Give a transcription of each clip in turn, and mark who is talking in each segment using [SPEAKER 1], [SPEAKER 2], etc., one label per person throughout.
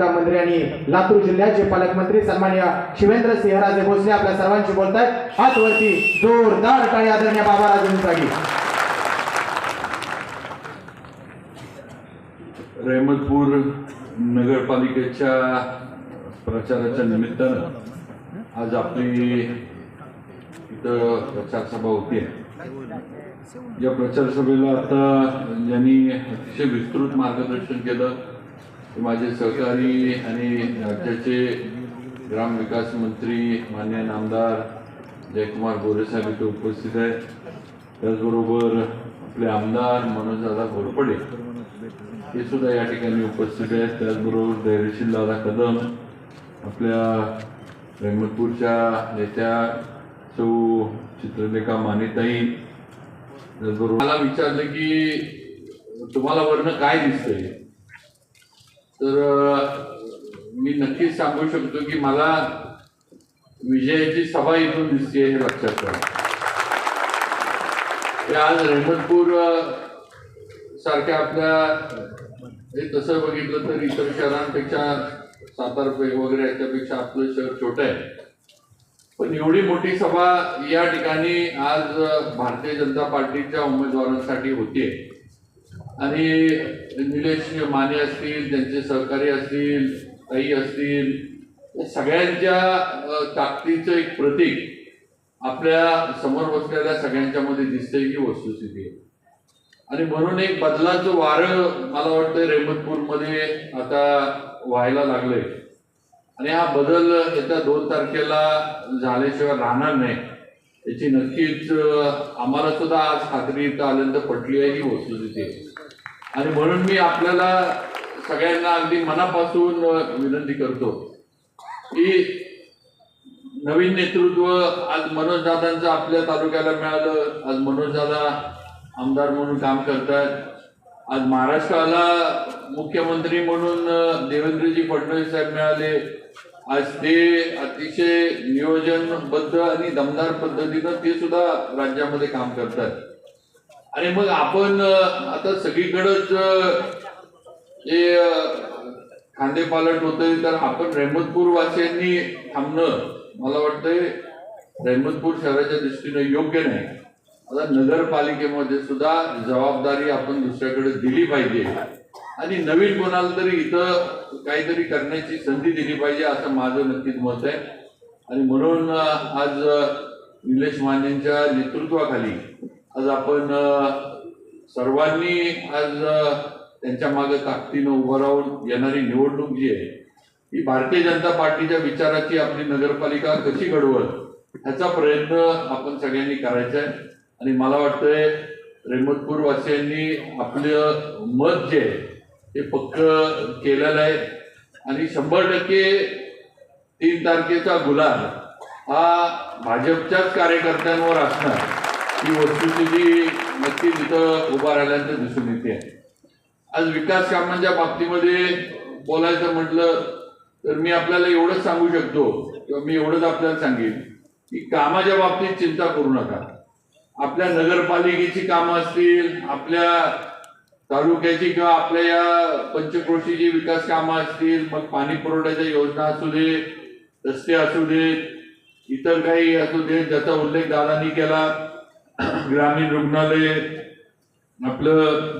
[SPEAKER 1] पालकमंत्री मंत्री आणि लातूर जिल्ह्याचे पालकमंत्री सन्मान्य शिवेंद्र सिंहराजे भोसले आपल्या सर्वांशी बोलतायत. हात वरती जोरदार टाळी आदरणीय बाबा राजेंसाठी
[SPEAKER 2] रहमतपूर नगरपालिकेच्या प्रचाराच्या निमित्तानं आज आपली इथं प्रचार सभा होती. या प्रचार सभेला आता ज्यांनी अतिशय विस्तृत मार्गदर्शन केलं माझे सहकारी आणि राज्याचे ग्रामविकास मंत्री मान्य नामदार जयकुमार गोरे साहेब इथे उपस्थित आहेत. त्याचबरोबर आपले आमदार मनोजदादा घोरपडे हे सुद्धा या ठिकाणी उपस्थित आहेत. त्याचबरोबर धैर्यशील दादा कदम आपल्या रहमतपूरच्या नेत्या सौ चित्रलेखा मानेताई. त्याचबरोबर मला विचारलं की तुम्हाला वर्ण काय दिसतंय? तर मी नक्कीच सांगू शकतो की मला विजयाची सभा इथून दिसते हे लक्षात ठेवा. ते आज रहमतपूर सारख्या आपल्या हे तसं बघितलं तर इतर शहरांपेक्षा सातारा वगैरे याच्यापेक्षा आपलं शहर छोटं आहे. पण एवढी मोठी सभा या ठिकाणी आज भारतीय जनता पार्टीच्या उमेदवारांसाठी होतीये. आणि निलेश माने असतील त्यांचे सहकारी असतील ताई असतील या सगळ्यांच्या ताकदीचं एक प्रतीक आपल्यासमोर बसलेल्या सगळ्यांच्या मध्ये दिसतंय की वस्तुस्थिती आहे. आणि म्हणून एक बदलाचं वारं मला वाटतं रेहमतपूरमध्ये आता व्हायला लागलंय. आणि हा बदल येत्या दोन तारखेला झाल्याशिवाय राहणार नाही. याची नक्कीच आम्हाला सुद्धा आज खात्री इथं आल्यानंतर पटली आहे ही वस्तुस्थिती आहे. आणि म्हणून मी आपल्याला सगळ्यांना अगदी मनापासून विनंती करतो की नवीन नेतृत्व आज मनोजदादांचं आपल्या तालुक्याला मिळालं. आज मनोजदादा आमदार म्हणून काम करतात. आज महाराष्ट्राला मुख्यमंत्री म्हणून देवेंद्रजी फडणवीस साहेब मिळाले. आज ते अतिशय नियोजनबद्ध आणि दमदार पद्धतीनं ते सुद्धा राज्यामध्ये काम करतात. आणि मग आपण आता सगळीकडंच हे अ, खांदेपालट तर आपण रेहमतपूर वासियांनी थांबणं मला वाटतंय रेहमतपूर शहराच्या दृष्टीनं योग्य नाही. आता नगरपालिकेमध्ये सुद्धा जबाबदारी आपण दुसऱ्याकडे दिली पाहिजे. आणि नवीन कोणाला तरी इथं काहीतरी करण्याची संधी दिली पाहिजे असं माझं नक्कीच मत आहे. आणि म्हणून आज निलेश मानेंच्या नेतृत्वाखाली आज आपण सर्वांनी आज त्यांच्या मागे ताकदीनं उभं राहून येणारी निवडणूक जी आहे ही भारतीय जनता पार्टीच्या विचाराची आपली नगरपालिका कशी घडवत ह्याचा प्रयत्न आपण सगळ्यांनी करायचा आहे. आणि मला वाटतंय रेहमतपूर वासियांनी आपलं मत जे आहे ते पक्क केलेलं आहे. आणि शंभर टक्के तीन तारखेचा गुलाल हा भाजपच्याच कार्यकर्त्यांवर असणार. ही वस्तुस्थिती नक्कीच इथं उभा राहिल्यानंतर दिसून येते. आज विकास कामांच्या बाबतीमध्ये बोलायचं म्हटलं तर मी आपल्याला एवढंच सांगू शकतो किंवा मी एवढंच आपल्याला सांगेन की कामाच्या बाबतीत चिंता करू नका. आपल्या नगरपालिकेची कामं असतील आपल्या तालुक्याची किंवा आपल्या या पंचक्रोशीची विकास कामं असतील मग पाणी पुरवठ्याच्या योजना असू दे रस्ते असू देत इतर काही असू दे ज्याचा उल्लेख दादानी केला ग्रामीण रुग्णालय आपलं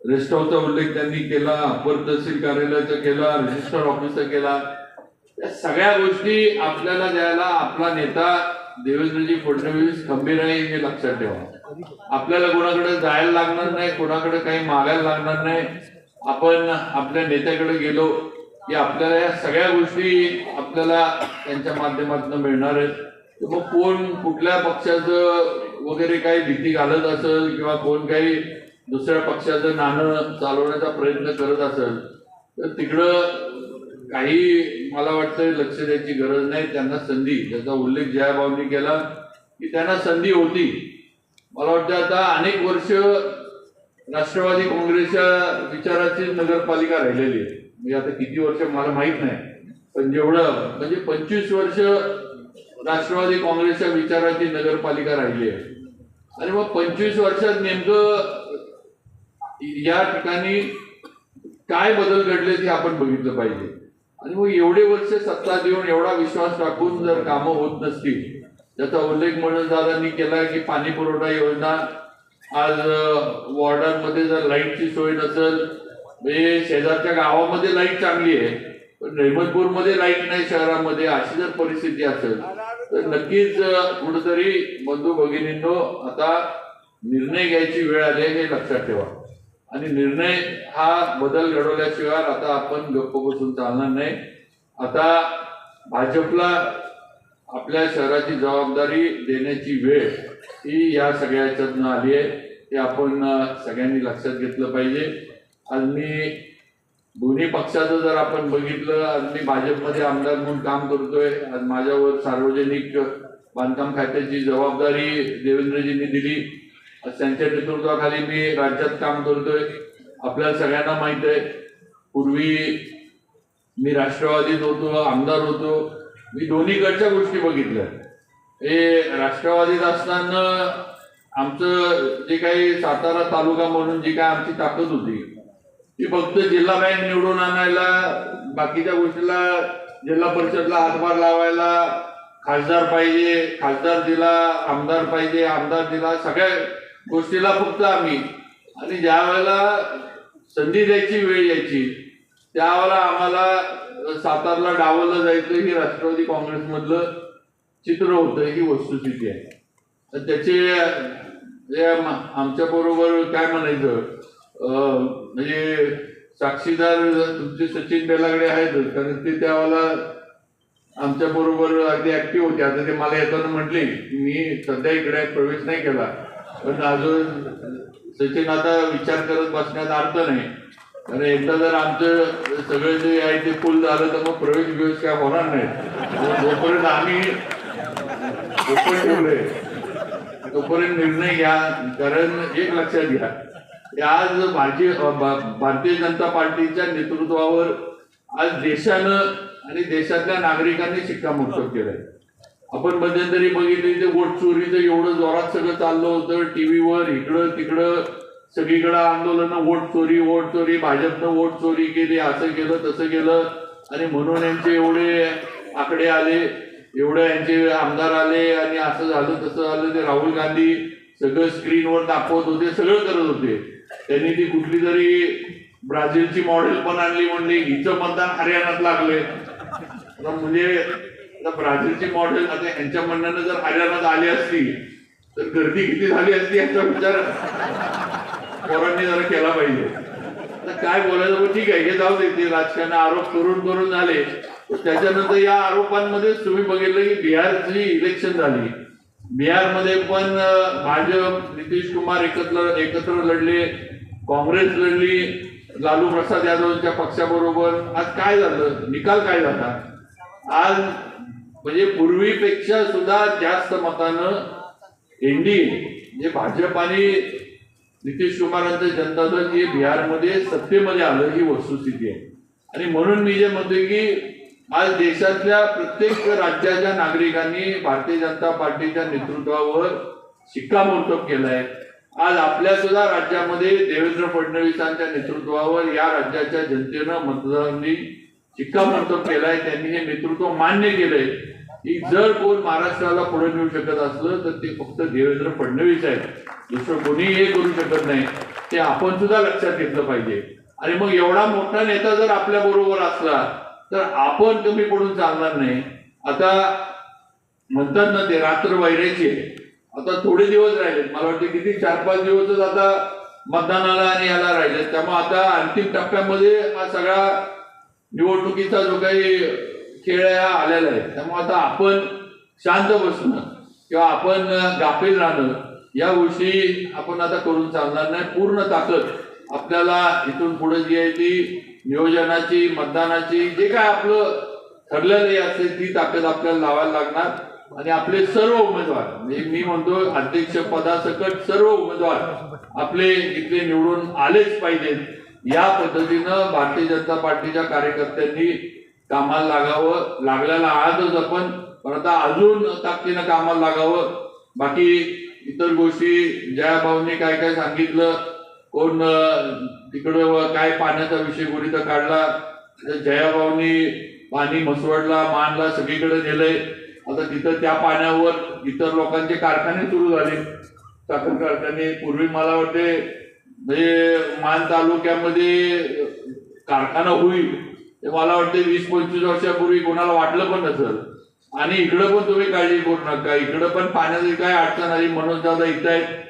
[SPEAKER 2] रेस्ट हाऊसचा उल्लेख त्यांनी केला अपर तहसील कार्यालयाचा केला रजिस्टर ऑफिसचा केला. या सगळ्या गोष्टी आपल्याला द्यायला आपला नेता देवेंद्रजी फडणवीस खंबीर आहे हे लक्षात ठेवा. आपल्याला कोणाकडे जायला लागणार नाही कोणाकडे काही मागायला लागणार नाही. आपण आपल्या नेत्याकडे गेलो की आपल्याला या सगळ्या गोष्टी आपल्याला त्यांच्या माध्यमातून मिळणार आहेत. मग कोण कुठल्या पक्षाचं वगैरे काही भीती घालत असेल किंवा कोण काही दुसऱ्या पक्षाचं नाणं चालवण्याचा प्रयत्न करत असेल तर तिकडं काही मला वाटतं लक्ष द्यायची गरज नाही. त्यांना संधी ज्याचा उल्लेख जयाभाऊंनी केला की त्यांना संधी होती. मला वाटतं आता अनेक वर्ष राष्ट्रवादी काँग्रेसच्या विचाराची नगरपालिका राहिलेली आहे. म्हणजे आता किती वर्ष मला माहीत नाही. पण जेवढं म्हणजे पंचवीस वर्ष राष्ट्रवादी काँग्रेसच्या विचाराची नगरपालिका राहिली आहे. आणि मग पंचवीस वर्षात नेमकं या ठिकाणी काय बदल घडले ते आपण बघितलं पाहिजे. आणि मग एवढे वर्ष सत्ता देऊन एवढा विश्वास टाकून जर कामं होत नसतील त्याचा उल्लेख म्हणून दादांनी केला की पाणी पुरवठा योजना आज वॉर्डांमध्ये जर लाईटची सोय नसेल म्हणजे शेजारच्या गावामध्ये लाइट चांगली आहे पण रहमतपूरमध्ये लाइट नाही शहरामध्ये अशी जर परिस्थिती असेल तर नक्कीच कुठंतरी बंधू भगिनींनो आता निर्णय घ्यायची वेळ आली आहे हे लक्षात ठेवा. आणि निर्णय हा बदल घडवल्याशिवाय आता आपण गप्प बसून चालणार नाही. आता भाजपला आपल्या शहराची जबाबदारी देण्याची वेळ ही या सगळ्याच्यातनं आली आहे. हे आपण सगळ्यांनी लक्षात घेतलं पाहिजे. आज मी दोन्ही पक्षाचं जर आपण बघितलं आज मी भाजपमध्ये आमदार म्हणून काम करतोय आज माझ्यावर सार्वजनिक बांधकाम खात्याची जबाबदारी देवेंद्रजींनी दिली. आज त्यांच्या नेतृत्वाखाली मी राज्यात काम करतोय. आपल्याला सगळ्यांना माहीत आहे. पूर्वी मी राष्ट्रवादीत होतो आमदार होतो. मी दोन्हीकडच्या गोष्टी बघितल्या. हे राष्ट्रवादीत असताना आमचं जे काही सातारा तालुका म्हणून जी काय आमची ताकद होती ती फक्त जिल्हा बँक निवडून आणायला बाकीच्या गोष्टीला जिल्हा परिषदला हातभार लावायला खासदार पाहिजे खासदार दिला आमदार पाहिजे आमदार दिला सगळ्या गोष्टीला फक्त आम्ही. आणि ज्या वेळेला संधी द्यायची वेळ यायची त्यावेळेला आम्हाला सातारला डावलं जायचं ही राष्ट्रवादी काँग्रेसमधलं चित्र होतं ही वस्तुस्थिती आहे. त्याचे आमच्या बरोबर काय म्हणायचं? म्हणजे साक्षीदार तुमचे सचिन बेलागडे आहेत कारण ते त्यावेळेला आमच्या बरोबर अगदी ऍक्टिव्ह होते. आता ते मला येताना म्हटले की मी सध्या इकडे प्रवेश नाही केला. पण अजून सचिन आता विचार करत बसण्यात अर्थ नाही. कारण एकदा जर आमचं सगळं जे आहे ते फुल झालं तर मग प्रवेश बिवेश काय होणार नाही. जोपर्यंत आम्ही तोपर्यंत निर्णय घ्या. कारण एक लक्षात घ्या. आज भारतीय भारतीय जनता पार्टीच्या नेतृत्वावर आज देशानं आणि देशातल्या नागरिकांनी शिक्कामोर्तब केलंय. आपण मध्यंतरी बघितली ते वोट चोरीचं एवढं जोरात सगळं चाललं होतं. टीव्हीवर इकडं तिकडं सगळीकडं आंदोलन वोट चोरी वोट चोरी भाजपनं वोट चोरी केली असं केलं तसं केलं. आणि म्हणून यांचे एवढे आकडे आले एवढे यांचे आमदार आले आणि असं झालं तसं झालं ते राहुल गांधी सगळं स्क्रीनवर दाखवत होते सगळं करत होते. त्यांनी ती कुठली तरी ब्राझीलची मॉडेल पण आणली म्हणली हिचं मतदान हरियाणात लागले आता म्हणजे आता ब्राझीलची मॉडेल आता यांच्या म्हणण्यानं जर हरियाणात आली असती तर गर्दी किती झाली असती याचा विचार पोरांनी जरा केला पाहिजे. आता काय बोलायचं पण ठीक आहे हे जाऊ दे ते राजकारण आरोप करून करून झाले. त्याच्यानंतर या आरोपांमध्ये तुम्ही बघितलं की बिहारची इलेक्शन झाली. बिहारमध्ये पण भाजप नितीश कुमार एकत्र एकत्र लढले काँग्रेस लढली लालू प्रसाद यादवच्या पक्षाबरोबर. आज काय झालं? निकाल काय झाला? आज म्हणजे पूर्वीपेक्षा सुद्धा जास्त मतानं एनडीए म्हणजे भाजप आणि नितीश कुमारांचं जनता दल हे बिहारमध्ये सत्तेमध्ये आलं ही वस्तुस्थिती आहे. आणि म्हणून मी जे म्हणतोय की आज देशातल्या प्रत्येक राज्याच्या नागरिकांनी भारतीय जनता पार्टीच्या नेतृत्वावर शिक्कामोर्तब केलाय. आज आपल्या सुद्धा राज्यामध्ये देवेंद्र फडणवीसांच्या नेतृत्वावर या राज्याच्या जनतेनं मतदारांनी शिक्कामोर्तब केलाय. त्यांनी हे नेतृत्व मान्य केलंय. की जर कोण महाराष्ट्राला पुढे नेऊ शकत असलं तर ते फक्त देवेंद्र फडणवीस आहेत. दुसरं कोणीही हे करू शकत नाही. ते आपण सुद्धा लक्षात घेतलं पाहिजे. आणि मग एवढा मोठा नेता जर आपल्या बरोबर असला तर आपण कमी पडून चालणार नाही. आता म्हणतात ना ते रात्र वैरायची आहे आता थोडे दिवस राहिले. मला वाटतं किती? चार पाच दिवसच आता मतदानाला आणि याला राहिले. त्यामुळे आता अंतिम टप्प्यामध्ये हा सगळा निवडणुकीचा जो काही खेळ आहे हा आलेला आहे. त्यामुळे आता आपण शांत बसणं किंवा आपण गाफील राहणं या गोष्टी आपण आता करून चालणार नाही. पूर्ण ताकद आपल्याला इथून पुढे जी आहे ती नियोजनाची मतदानाची जे काय आपलं ठरलेलं असेल ती ताकद आपल्याला लावायला लागणार. आणि आपले सर्व उमेदवार म्हणजे मी म्हणतो अध्यक्ष पदासकट सर्व उमेदवार आपले इथले निवडून आलेच पाहिजेत. या पद्धतीनं भारतीय जनता पार्टीच्या कार्यकर्त्यांनी कामाला लागावं. लागल्याला आजच आपण पण आता अजून ताकदीनं कामाला लागावं. बाकी इतर गोष्टी जया भाऊने काय काय सांगितलं कोण तिकडं काय पाण्याचा विषय कोणी तर काढला जयाभाऊनी पाणी मसवडला मानला सगळीकडे नेलंय आता तिथं त्या पाण्यावर इतर लोकांचे कारखाने सुरू झाले. साखर कारखाने पूर्वी मला वाटते म्हणजे मान तालुक्यामध्ये कारखाना होईल ते मला वाटते वीस पंचवीस वर्षापूर्वी कोणाला वाटलं पण नसेल. आणि इकडं पण तुम्ही काळजी करू नका इकडं पण पाण्याची काय अडचण आली मनोज दादा इथं आहेत.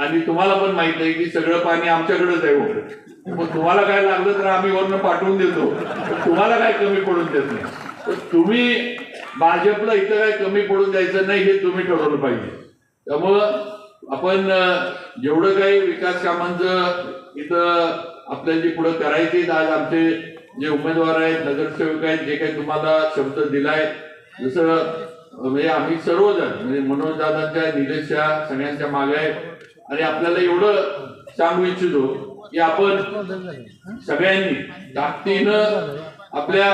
[SPEAKER 2] आणि तुम्हाला पण माहीत आहे की सगळं पाणी आमच्याकडेच आहे वगैरे मग तुम्हाला काय लागलं तर आम्ही वरनं पाठवून देतो. तुम्हाला काय कमी पडून देत नाही. तर तुम्ही भाजपला इथं काय कमी पडून द्यायचं नाही हे तुम्ही ठरवलं पाहिजे. त्यामुळं आपण जेवढं काही विकास कामांचं इथं आपल्या जे पुढे करायचे आज आमचे जे उमेदवार आहेत नगरसेवक आहेत जे काही तुम्हाला शब्द दिलाय जसं म्हणजे आम्ही सर्वजण म्हणजे मनोज दादांच्या निलेशच्या सगळ्यांच्या मागे आहे. आणि आपल्याला एवढं सांगू इच्छितो की आपण सगळ्यांनी ताकदीनं आपल्या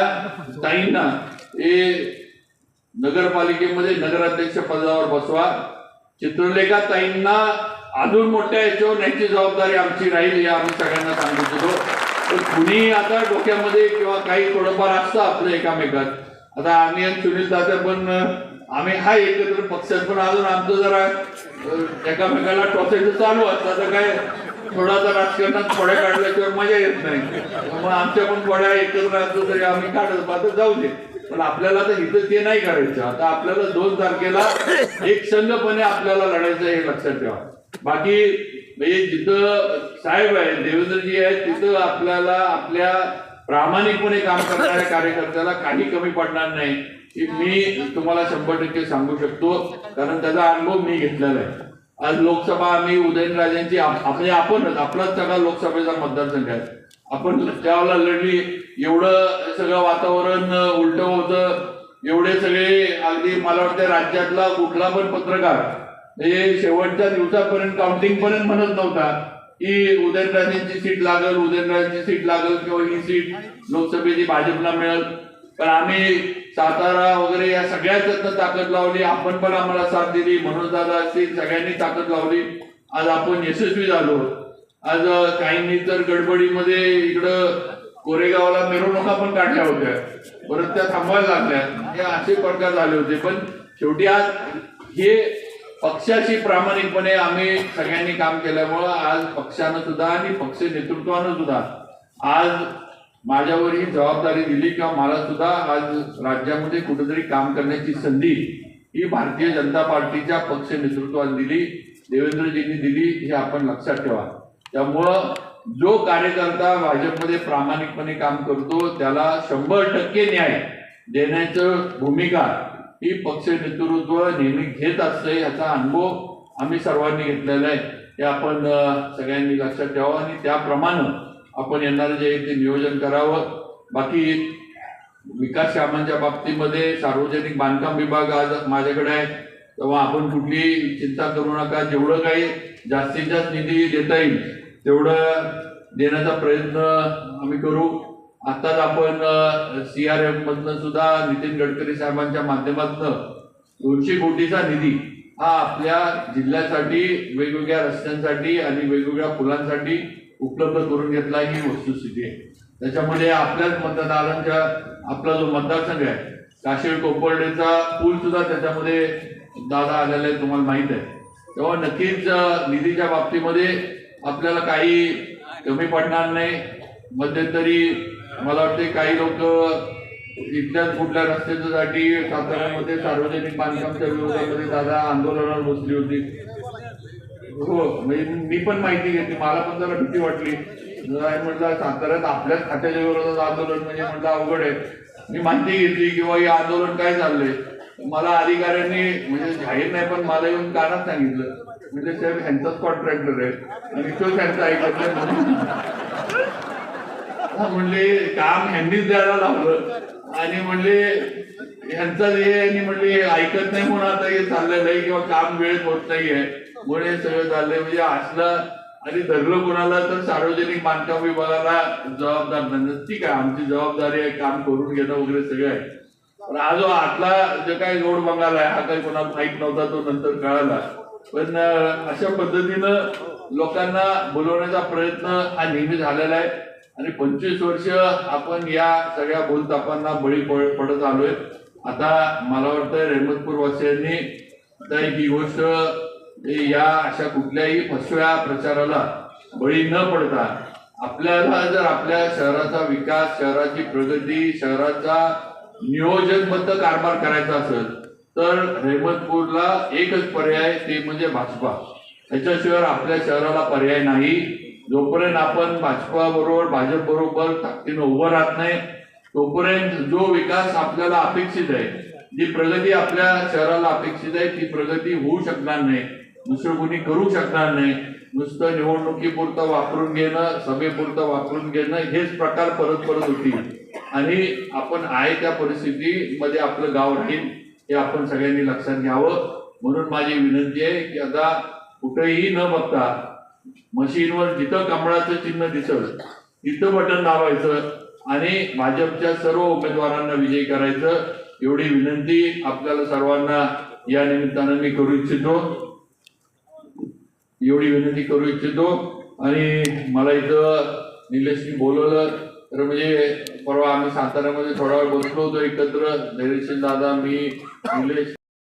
[SPEAKER 2] ताईंना हे नगरपालिकेमध्ये नगराध्यक्ष पदावर बसवा. चित्रलेखा ताईंना अजून मोठ्या याच्यावर न्यायची जबाबदारी आमची राहील हे आम्ही सगळ्यांना सांगू इच्छितो. पण कुणी आता डोक्यामध्ये किंवा काही थोडंफार असतं आपलं एकामेकात. आता आम्ही आणि सुनील दादा पण आम्ही हा एकत्र पक्षात पण अजून आमचं जरा एकामेकाला टोचायचं चालू असतं तर काय थोडासा राजकारणात थोड्या काढल्याशिवाय मजा येत नाही. मग आमच्या पण थोड्या एकत्र असतो तरी आम्ही काढत आता जाऊ दे. पण आपल्याला तर इथं ते नाही करायचं. आता आपल्याला दोन तारखेला एक संघपणे आपल्याला लढायचं हे लक्षात ठेवा. बाकी म्हणजे जिथं साहेब आहे देवेंद्रजी आहेत तिथं आपल्याला आपल्या प्रामाणिकपणे काम करणाऱ्या कार्यकर्त्याला काही कमी पडणार नाही. की मी तुम्हाला शंभर टक्के सांगू शकतो कारण त्याचा अनुभव मी घेतलेला आहे. आज लोकसभा आम्ही उदयनराजेंची म्हणजे आपणच आपलाच सगळा लोकसभेचा मतदारसंघ आहे. आपण त्यावेळेला लढली एवढं सगळं वातावरण उलट होतं एवढे सगळे अगदी मला वाटतं राज्यातला कुठला पण पत्रकार हे शेवटच्या दिवसापर्यंत काउंटिंग पर्यंत म्हणत नव्हता की उदयनराजेंची सीट लागल उदयनराजेंची सीट लागल किंवा ही सीट लोकसभेची भाजपला मिळेल. पण आम्ही सातारा वगैरे या सगळ्याच ताकद लावली. आपण पण आम्हाला साथ दिली. मनोज दादा असतील सगळ्यांनी ताकद लावली. आज आपण यशस्वी झालो. आज काहींनी तर गडबडीमध्ये इकडं कोरेगावला मिरवणुका पण काढल्या होत्या. परत त्या थांबवायला लागल्या. हे असे प्रकार झाले होते. पण शेवटी आज हे पक्षाशी प्रामाणिकपणे आम्ही सगळ्यांनी काम केल्यामुळं आज पक्षानं सुद्धा आणि पक्ष नेतृत्वानं सुद्धा आज माझ्यावर ही जबाबदारी दिली किंवा मला सुद्धा आज राज्यामध्ये कुठेतरी काम करण्याची संधी ही भारतीय जनता पार्टीच्या पक्ष नेतृत्वाने दिली देवेंद्रजींनी दिली हे आपण लक्षात ठेवा. त्यामुळं जो कार्यकर्ता भाजपमध्ये प्रामाणिकपणे काम करतो त्याला शंभर टक्के न्याय देण्याचं भूमिका ही पक्ष नेतृत्व नेहमी घेत असते याचा अनुभव आम्ही सर्वांनी घेतलेला आहे. हे आपण सगळ्यांनी लक्षात ठेवा आणि त्याप्रमाणे आपण येणारं जे आहे ते नियोजन करावं. बाकी विकास कामांच्या बाबतीमध्ये सार्वजनिक बांधकाम विभाग आज माझ्याकडे आहे. तेव्हा आपण कुठली चिंता करू नका. जेवढं काही जास्तीत जास्त निधी देता येईल तेवढं देण्याचा प्रयत्न आम्ही करू. आत्ताच आपण सी आर एफ सुद्धा नितीन गडकरी साहेबांच्या माध्यमातून दोनशे कोटीचा निधी हा आपल्या जिल्ह्यासाठी वेगवेगळ्या रस्त्यांसाठी आणि वेगवेगळ्या पुलांसाठी उपलब्ध करून घेतला ही वस्तुस्थिती आहे. त्याच्यामध्ये आपल्याच मतदारांच्या आपला जो मतदारसंघ आहे काशीळ कोपर्डेचा पूल सुद्धा त्याच्यामध्ये दादा आलेला आहे तुम्हाला माहीत आहे. तेव्हा नक्कीच निधीच्या बाबतीमध्ये आपल्याला काही कमी पडणार नाही. मध्यंतरी मला वाटते काही लोक इथल्याच कुठल्या साठी साताऱ्यामध्ये सार्वजनिक बांधकामच्या विरोधामध्ये दादा आंदोलनावर बसली होती. हो म्हणजे मी पण माहिती घेतली. मला पण जरा भीती वाटली. जरा म्हटलं साताऱ्यात आपल्याच खात्याच्या विरोधात आंदोलन म्हणजे म्हटलं अवघड आहे. मी माहिती घेतली किंवा हे आंदोलन काय चाललंय? मला अधिकाऱ्यांनी म्हणजे जाहीर नाही पण मला येऊन कानात सांगितलं. म्हणजे साहेब ह्यांचाच कॉन्ट्रॅक्टर आहे. आणि तो त्यांचा ऐकत नाही म्हणले काम ह्यांनीच द्यायला लावलं. आणि म्हणले ह्यांचं हे आणि म्हणले ऐकत नाही म्हणून आता हे चाललेलं नाही किंवा काम वेळेत होत नाहीये. आहे हे सगळं चाललंय. म्हणजे असलं आणि धरलं कोणाला तर सार्वजनिक बांधकाम विभागाला जबाबदार नाही ठीक आहे आमची जबाबदारी आहे काम करून घेणं वगैरे सगळं आहे. पण हा जो आतला जे काही रोड बंगाल आहे हा काही कोणाला माहीत नव्हता तो नंतर कळाला. पण अशा पद्धतीनं लोकांना बोलवण्याचा प्रयत्न हा नेहमी झालेला आहे. आणि पंचवीस वर्ष आपण या सगळ्या बोलतापांना बळी पड- पडत आलोय. आता मला वाटतं रेमतपूर वासियांनी आता ही गोष्ट हे या अशा कुठल्याही फसव्या प्रचाराला बळी न पडता आपल्याला जर आपल्या शहराचा विकास शहराची प्रगती शहराचा नियोजनबद्ध कारभार करायचा असेल तर रहमतपूरला एकच पर्याय ते म्हणजे भाजपा. त्याच्याशिवाय आपल्या शहराला पर्याय नाही. जोपर्यंत आपण भाजपा बरोबर भाजप बरोबर ताकदीनं उभं राहत नाही तोपर्यंत जो विकास आपल्याला अपेक्षित आहे जी प्रगती आपल्या शहराला अपेक्षित आहे ती प्रगती होऊ शकणार नाही. दुसरं कोणी करू शकणार नाही. नुसतं निवडणुकीपुरतं वापरून घेणं सभेपुरतं वापरून घेणं हेच प्रकार परत परत होतील. आणि आपण आहे त्या परिस्थितीमध्ये आपलं गाव राहील हे आपण सगळ्यांनी लक्षात घ्यावं. म्हणून माझी विनंती आहे की आता कुठेही न बघता मशीनवर जिथं कमळाचं चिन्ह दिसत तिथं बटन दाबायचं आणि भाजपच्या सर्व उमेदवारांना विजयी करायचं एवढी विनंती आपल्याला सर्वांना या निमित्तानं मी करू इच्छितो. एवढी विनंती करू इच्छितो. आणि मला इथं निलेशनी बोलवलं. तर म्हणजे परवा आम्ही साताऱ्यामध्ये थोडा वेळ बसलो होतो एकत्र. धैर्यशील दादा मी निलेश